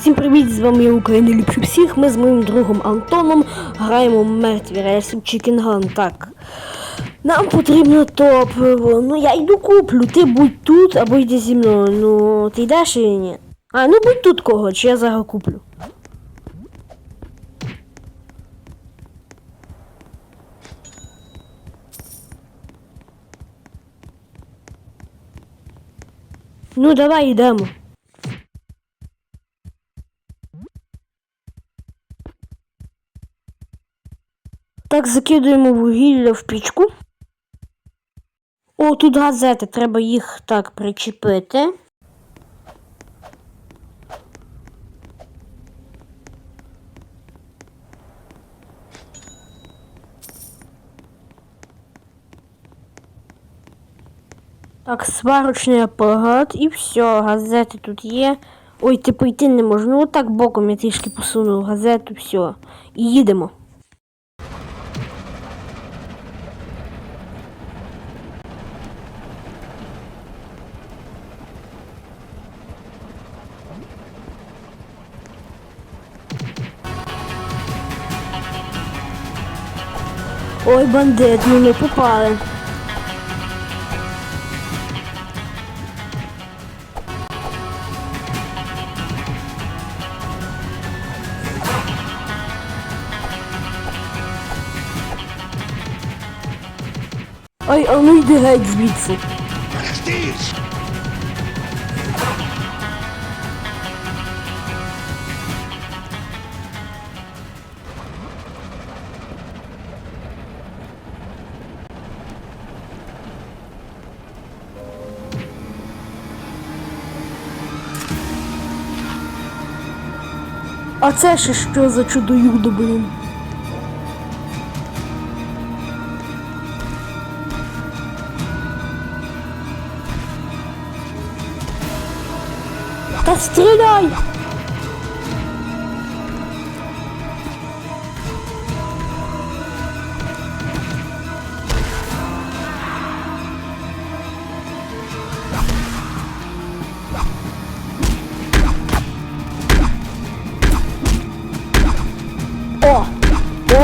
Всім привіт, з вами я Україна ліпше всіх. Ми з моїм другом Антоном граємо мертві рейси в Чікінган. Так. Нам потрібно топливо. Ну я йду куплю. Ти будь тут або йди зі мною. Ну, ти йдеш чи ні? А, ну будь тут кого, чи я зараз куплю. Ну, давай йдемо. Так, закидуємо вугілля в пічку. О, тут газети, треба їх так причепити. Так, сварочний апарат і все, газети тут є. Ой, типу йти не можна. Ну отак боком я трішки посунув газету, все. І їдемо. Ой, бандит, ну не попали. Ой, а ну йди геть звідси. А це ще що за чудо-юдо, блін? Та стріляй!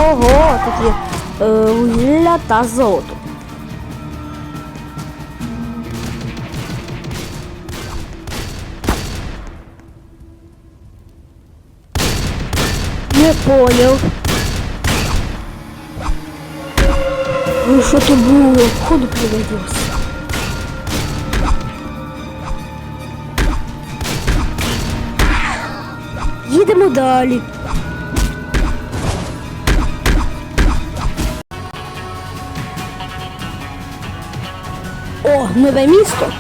Ого, тут є е, вугілля та золото. Не понял. Ну що то було? Ходу приводився. Їдемо далі. О, нове місто.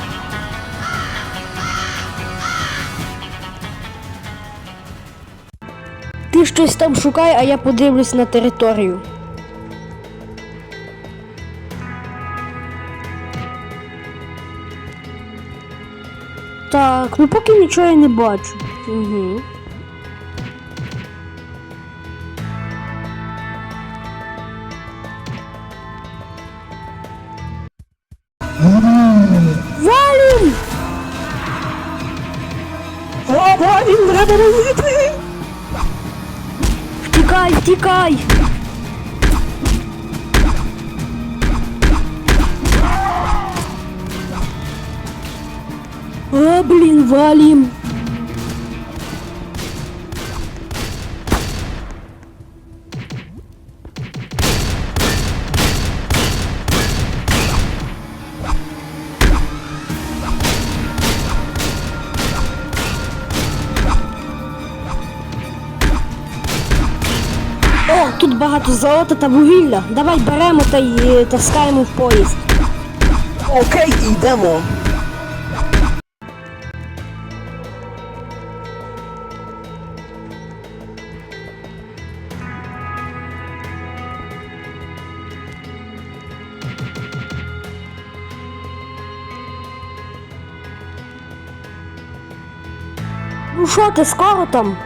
Ти щось там шукай, а я подивлюсь на територію. Так, ну поки нічого я не бачу. Угу. Валім! О, валім, треба валити! Втікай, втікай! А, блін, валім! О, тут багато золота та вугілля. Давай беремо та й е, таскаємо в поїзд. Окей, йдемо. Ну що ти скоро там?